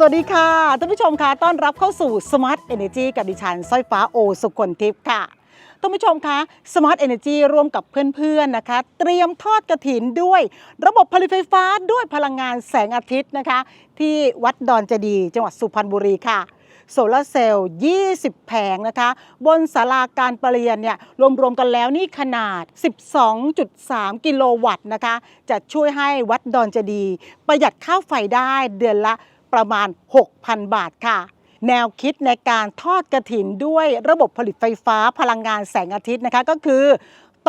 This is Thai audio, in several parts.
สวัสดีค่ะท่านผู้ชมคะต้อนรับเข้าสู่ Smart Energy กับดิฉันสร้อยฟ้าโอสุคนทิพย์ค่ะท่านผู้ชมคะ Smart Energy ร่วมกับเพื่อนๆนะคะ เตรียมทอดกระถินด้วย ระบบผลิตไฟฟ้าด้วยพลังงานแสงอาทิตย์นะคะ ที่วัดดอนเจดี จังหวัดสุพรรณบุรีค่ะโซลาร์เซลล์ 20 แผงนะคะ บนศาลาการประเรียนเนี่ย รวม ๆ กันแล้วนี่ขนาด 12.3 กิโลวัตต์นะคะ จะช่วยให้วัดดอนเจดี ประหยัดค่าไฟได้เดือนละ ประมาณ 6,000 บาทค่ะ แนวคิดในการทอดกระถินด้วยระบบผลิตไฟฟ้าพลังงานแสงอาทิตย์นะคะก็คือ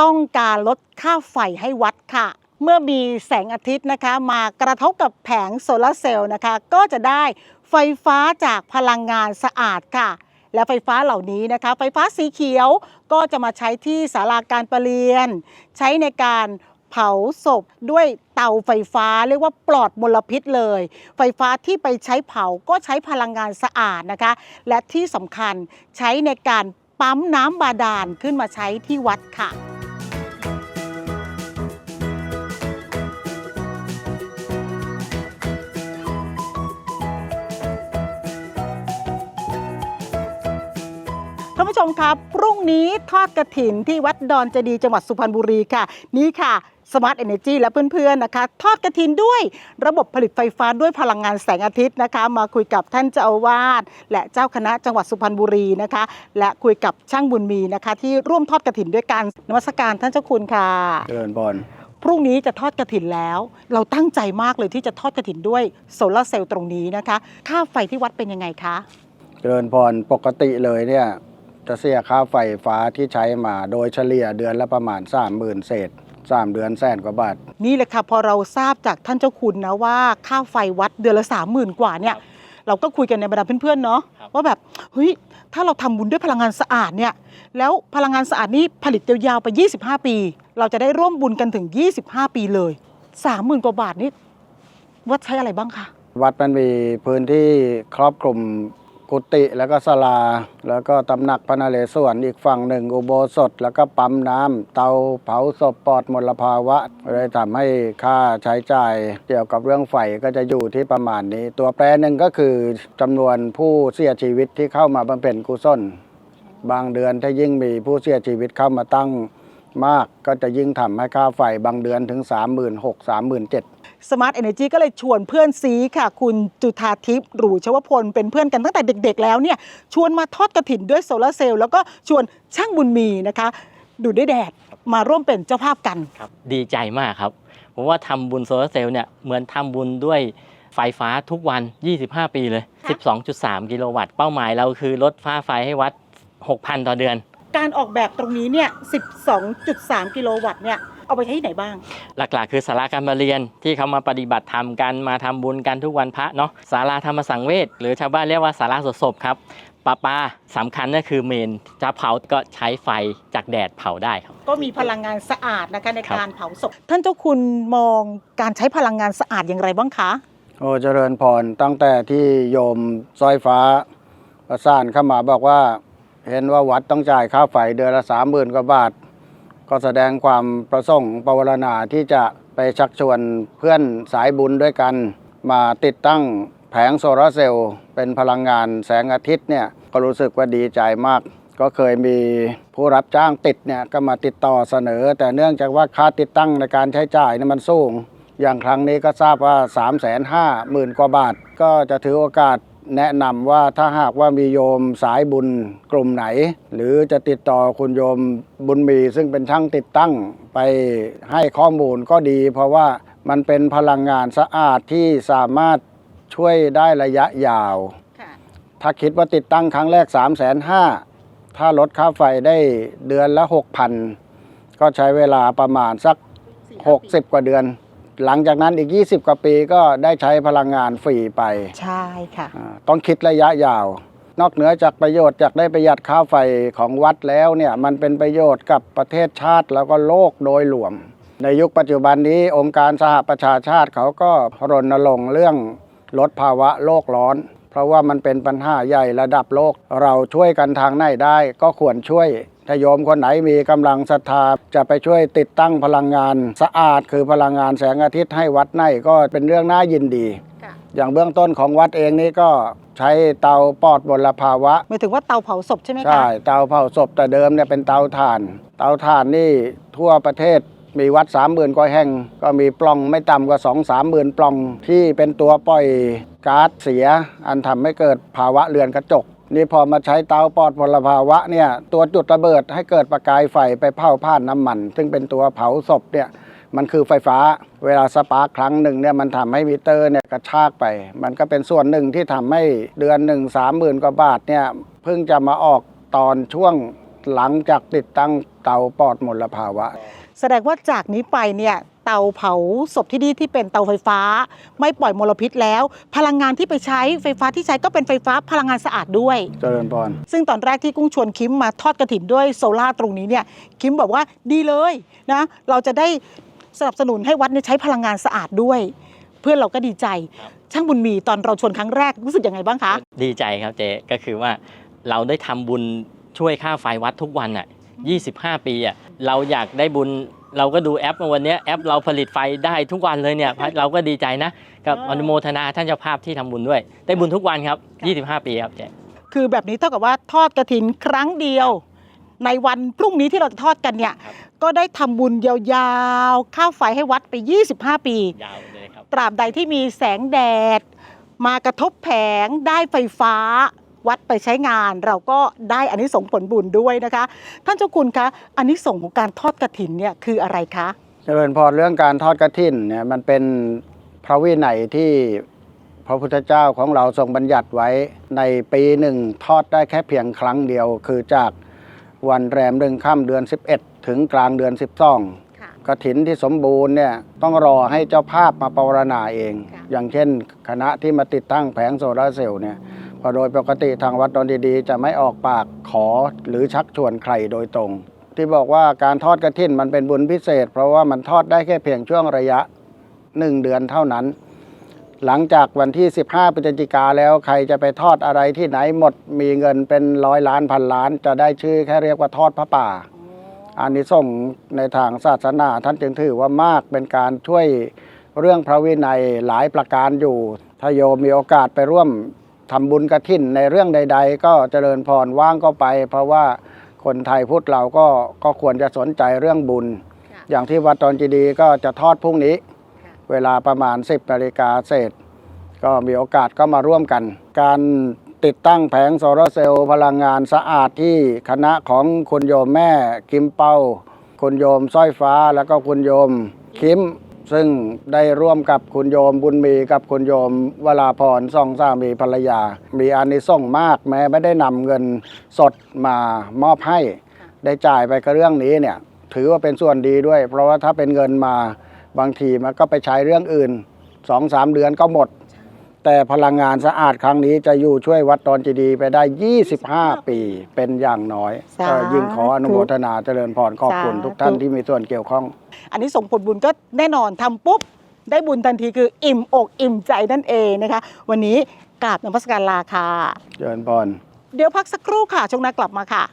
ต้องการลดค่าไฟให้วัดค่ะ เมื่อมีแสงอาทิตย์นะคะ มากระทบกับแผงโซลาร์เซลล์นะคะ ก็จะได้ไฟฟ้าจากพลังงานสะอาดค่ะและไฟฟ้าเหล่านี้นะคะ ไฟฟ้าสีเขียวก็จะมาใช้ที่ศาลาการประเรียน ใช้ในการ เผาศพด้วยเตาไฟฟ้าเรียกว่าปลอดมลพิษเลย ไฟฟ้าที่ไปใช้เผาก็ใช้พลังงานสะอาดนะคะ และที่สำคัญใช้ในการปั๊มน้ำบาดาลขึ้นมาใช้ที่วัดค่ะท่านผู้ชมครับ รุ่งนี้ทอดกระถินที่วัดดอนเจดีย์จังหวัดสุพรรณบุรีค่ะ นี่ค่ะ Smart Energy และเพื่อนๆนะคะ ทอดกระถินด้วยระบบผลิตไฟฟ้าด้วยพลังงานแสงอาทิตย์นะคะ มาคุยกับท่านเจ้าอาวาสและเจ้าคณะจังหวัดสุพรรณบุรีนะคะ และคุยกับช่างบุญมีนะคะ ที่ร่วมทอดกระถินด้วยกันนมัสการท่านเจ้าคุณค่ะ เจริญพรพรุ่งนี้จะทอดกระถินแล้ว เราตั้งใจมากเลยที่จะทอดกระถินด้วยโซลาร์เซลล์ตรงนี้นะคะ ค่าไฟที่วัดเป็นยังไงคะ เจริญพรปกติเลยเนี่ย จะเสียค่าไฟฟ้าที่ใช้มาโดยเฉลี่ยเดือนละประมาณ 3 0,000 เศษ 3 เดือนแสนกว่าบาท นี่แหละค่ะพอเราทราบจากท่านเจ้าคุณนะว่าค่าไฟวัดเดือนละสามหมื่นกว่าเนี่ยเราก็คุยกันในบรรดาเพื่อนๆเนาะครับว่าแบบเฮ้ยถ้าเราทำบุญด้วยพลังงานสะอาดเนี่ยแล้วพลังงานสะอาดนี่ผลิตยาวๆไป 25 ปี เราจะได้ร่วมบุญกันถึง 25 ปีเลย 30,000 กว่าบาทนี่วัดใช้อะไรบ้างคะวัดมันมีพื้นที่ครอบคลุม กุฏิแล้วก็ศาลา แล้วก็ตำหนักพระนเรศวรอีกฝั่งหนึ่งอุโบสถ แล้วก็ปั๊มน้ำเตาเผาศพปอดมลภาวะเลยทำให้ค่าใช้จ่ายเกี่ยวกับเรื่องไฟก็จะอยู่ที่ประมาณนี้ ตัวแปรหนึ่งก็คือจำนวนผู้เสียชีวิตที่เข้ามาบำเพ็ญกุศลบางเดือนถ้ายิ่งมีผู้เสียชีวิตเข้ามาตั้งมาก ก็จะยิ่งทำให้ค่าไฟบางเดือนถึง 3 6 0 0 0 3 7 0 0 0 Smart Energy ก็เลยชวนเพื่อนซีค่ะ คุณจุธาทิพย์หรูชวพล เป็นเพื่อนกันตั้งแต่เด็กๆ แล้วเนี่ยชวนมาทอดกระถินด้วยโซลาร์เซลล์แล้วก็ชวนช่างบุญมีนะคะ ดูดด้วยแดดมาร่วมเป็นเจ้าภาพกัน ครับดีใจมากครับ ผมว่าทำบุญโซลาร์เซลล์เนี่ยเหมือนทำบุญด้วยไฟฟ้าทุกวัน 25 ปีเลย ค่ะ 12.3 กิโลวัตต์ เป้าหมายเราคือลดค่าไฟให้วัด 6,000 ต่อเดือน การออกแบบตรงนี้เนี่ย 12.3 กิโลวัตต์เนี่ย เอาไปใช้ที่ไหนบ้าง หลักๆ คือสาราการประเรียนที่เขามาปฏิบัติธรรมกันมาทำบุญกันทุกวันพระเนาะศาลาธรรมสังเวชหรือชาวบ้านเรียกว่าศาลาสดศพครับปาปาสำคัญก็คือเมนจะเผาก็ใช้ไฟจากแดดเผาได้ครับ ก็มีพลังงานสะอาดนะคะในครับการเผาศพ ท่านเจ้าคุณมองการใช้พลังงานสะอาดอย่างไรบ้างคะ โอ้เจริญพรตั้งแต่ที่โยมสร้อยฟ้า ประสานเข้ามาบอกว่า เห็นว่าวัดต้องจ่ายค่าไฟเดือนละสามหมื่นกว่าบาท ก็แสดงความประสงค์ปวารณาที่จะไปชักชวนเพื่อนสายบุญด้วยกัน มาติดตั้งแผงโซลาร์เซลล์เป็นพลังงานแสงอาทิตย์เนี่ยก็รู้สึกว่าดีใจมาก ก็เคยมีผู้รับจ้างติดเนี่ยก็มาติดต่อเสนอ แต่เนื่องจากว่าค่าติดตั้งในการใช้จ่ายเนี่ยมันสูง อย่างครั้งนี้ก็ทราบว่า 3 5 0 0 0 0กว่าบาท ก็จะถือโอกาส แนะนำว่าถ้าหากว่ามีโยมสายบุญกลุ่มไหน หรือจะติดต่อคุณโยมบุญมี ซึ่งเป็นช่างติดตั้งไปให้ข้อมูลก็ดี เพราะว่ามันเป็นพลังงานสะอาดที่สามารถช่วยได้ระยะยาว ถ้าคิดว่าติดตั้งครั้งแรก 3 5 0 0 0 0ถ้าลดค่าไฟได้เดือนละ 6,000 ก็ใช้เวลาประมาณสัก 60 กว่าเดือน หลังจากนั้นอีก 20 กว่าปีก็ได้ใช้พลังงานฟรีไปใช่ค่ะ อ่าต้องคิดระยะยาว นอกเหนือจากประโยชน์จากได้ประหยัดค่าไฟของวัดแล้วเนี่ยมันเป็นประโยชน์กับประเทศชาติแล้วก็โลกโดยรวม ในยุคปัจจุบันนี้องค์การสหประชาชาติเขาก็รณรงค์เรื่องลดภาวะโลกร้อน เพราะว่ามันเป็นปัญหาใหญ่ระดับโลก เราช่วยกันทางไหนได้ก็ควรช่วย ถ้าโยมคนไหนมีกำลังศรัทธาจะไปช่วยติดตั้งพลังงานสะอาด คือพลังงานแสงอาทิตย์ให้วัดไหนก็เป็นเรื่องน่ายินดีค่ะอย่างเบื้องต้นของวัดเองนี่ก็ใช้เตาปอดมลภาวะหมายถึงว่าเตาเผาศพใช่ไหมคะใช่เตาเผาศพแต่เดิมเนี่ยเป็นเตาถ่าน เตาถ่านนี่ทั่วประเทศมีวัดสามหมื่นกว่าแห่ง ก็มีปล่องไม่ต่ำกว่าสองสามหมื่นปล่องที่เป็นตัวปล่อยก๊าซเสีย อันทำให้เกิดภาวะเรือนกระจก นี่พอมาใช้เตาปอดมลภาวะเนี่ยตัวจุดระเบิดให้เกิดประกายไฟไปเผาผ่านน้ำมัน ซึ่งเป็นตัวเผาศพเนี่ยมันคือไฟฟ้าเวลาสปาร์คครั้งหนึ่งเนี่ยมันทำให้มิเตอร์เนี่ยกระชากไป มันก็เป็นส่วนหนึ่งที่ทำให้เดือนหนึ่งสามหมื่นกว่าบาทเนี่ยเพิ่งจะมาออกตอนช่วงหลังจากติดตั้งเตาปอดมลภาวะ แสดงว่าจากนี้ไปเนี่ย เตาเผาศพที่นี่ที่เป็นเตาไฟฟ้า ไม่ปล่อยมลพิษแล้ว พลังงานที่ไปใช้ไฟฟ้าที่ใช้ก็เป็นไฟฟ้าพลังงานสะอาดด้วย เจริญพรซึ่งตอนแรกที่กุ้งชวนคิมมาทอดกระถิ่นด้วยโซล่าร์ตรงนี้เนี่ยคิมบอกว่าดีเลยนะเราจะได้สนับสนุนให้วัดเนี่ยใช้พลังงานสะอาดด้วย เพื่อนเราก็ดีใจ ช่างบุญมีตอนเราชวนครั้งแรกรู้สึกยังไงบ้างคะดีใจครับเจ๊ก็คือว่าเราได้ทำบุญช่วยค่าไฟวัดทุกวันอะ25 ปีอะเราอยากได้บุญ เราก็ดูแอปมาวันเนี้ยแอปเราผลิตไฟได้ทุกวันเลยเนี่ยเราก็ดีใจนะกับอ่าอนุโมทนาท่านเจ้าภาพที่ทำบุญด้วย ได้บุญทุกวันครับ 25 ปีครับเจ๊คือแบบนี้เท่ากับว่าทอดกระถินครั้งเดียว ในวันพรุ่งนี้ที่เราจะทอดกันเนี่ยครับก็ได้ทำบุญยาวๆค่าไฟให้วัดไป 25 ปียาวเลยครับตราบใดที่มีแสงแดด มากระทบแผงได้ไฟฟ้า วัดไปใช้งาน เราก็ได้อันนี้ส่งส์ผลบุญด้วยนะคะ ท่านเจ้าคุณคะอันนี้ส่งส์ของการทอดกระถินเนี่ยคืออะไรคะเจริญพรเรื่องการทอดกระถินเนี่ยมันเป็นพระวินัยที่พระพุทธเจ้าของเราทรงบัญญัติไว้ในปีหนึ่งทอดได้แค่เพียงครั้งเดียว คือจากวันแรมหนึ่งค่ำเดือน 11 ถึงกลางเดือน 12ค่ะกระถินที่สมบูรณ์เนี่ยต้องรอให้เจ้าภาพมาปรณาเองค่ะอย่างเช่น คณะที่มาติดตั้งแผงโซลาร์เซลล์เนี่ย เพอโดยปกติทางวัดดอนดีๆ จะไม่ออกปากขอหรือชักชวนใครโดยตรง ที่บอกว่าการทอดกระถินมันเป็นบุญพิเศษ เพราะว่ามันทอดได้แค่เพียงช่วงระยะ 1 เดือนเท่านั้น หลังจากวันที่ 15พฤศจิกาแล้วใครจะไปทอดอะไรที่ไหนหมดมีเงินเป็นร้อยล้านพันล้าน จะได้ชื่อแค่เรียกว่าทอดพระป่าอานิสงส์ในทางศาสนาท่านจึงถือว่ามากเป็นการช่วยเรื่องพระวินัยหลายประการอยู่ถ้าโยมมีโอกาสไปร่วม ทำบุญกระถินในเรื่องใด ๆ ก็เจริญพรว่างก็ไป เพราะว่าคนไทยพุทธเราก็ก็ควรจะสนใจเรื่องบุญค่ะอย่างที่วัดตอนจีดีย์ก็จะทอดพรุ่งนี้ค่ะเวลาประมาณ 10นาฬิกาเศษ ก็มีโอกาสก็มาร่วมกัน การติดตั้งแผงโซลาร์เซลล์พลังงานสะอาดที่คณะของคุณโยมแม่กิมเป้า คุณโยมสร้อยฟ้าแล้วก็คุณโยมคิม ซึ่งได้ร่วมกับคุณโยมบุญมีกับคุณโยมวราพรสองสามีภรรยา มีอานิสงส์มากแม้ไม่ได้นำเงินสดมามอบให้ ได้จ่ายไปกับเรื่องนี้เนี่ยถือว่าเป็นส่วนดีด้วย เพราะว่าถ้าเป็นเงินมาบางทีมันก็ไปใช้เรื่องอื่นสองสามเดือนก็หมด แต่พลังงานสะอาดครั้งนี้จะอยู่ช่วยวัดตอนจีดีย์ไปได้ 25 ปีเป็นอย่างน้อยสาธุ ก็ยิ่งขออนุโมทนาเจริญพรขอบคุณสาธุทุกท่านที่มีส่วนเกี่ยวข้อง อันนี้ส่งผลบุญก็แน่นอนทำปุ๊บ ได้บุญทันทีคืออิ่มอกอิ่มใจนั่นเองนะคะ วันนี้กราบนมัสการลาค่ะ เจริญพร เดี๋ยวพักสักครู่ค่ะ ช่วงหน้ากลับมาค่ะ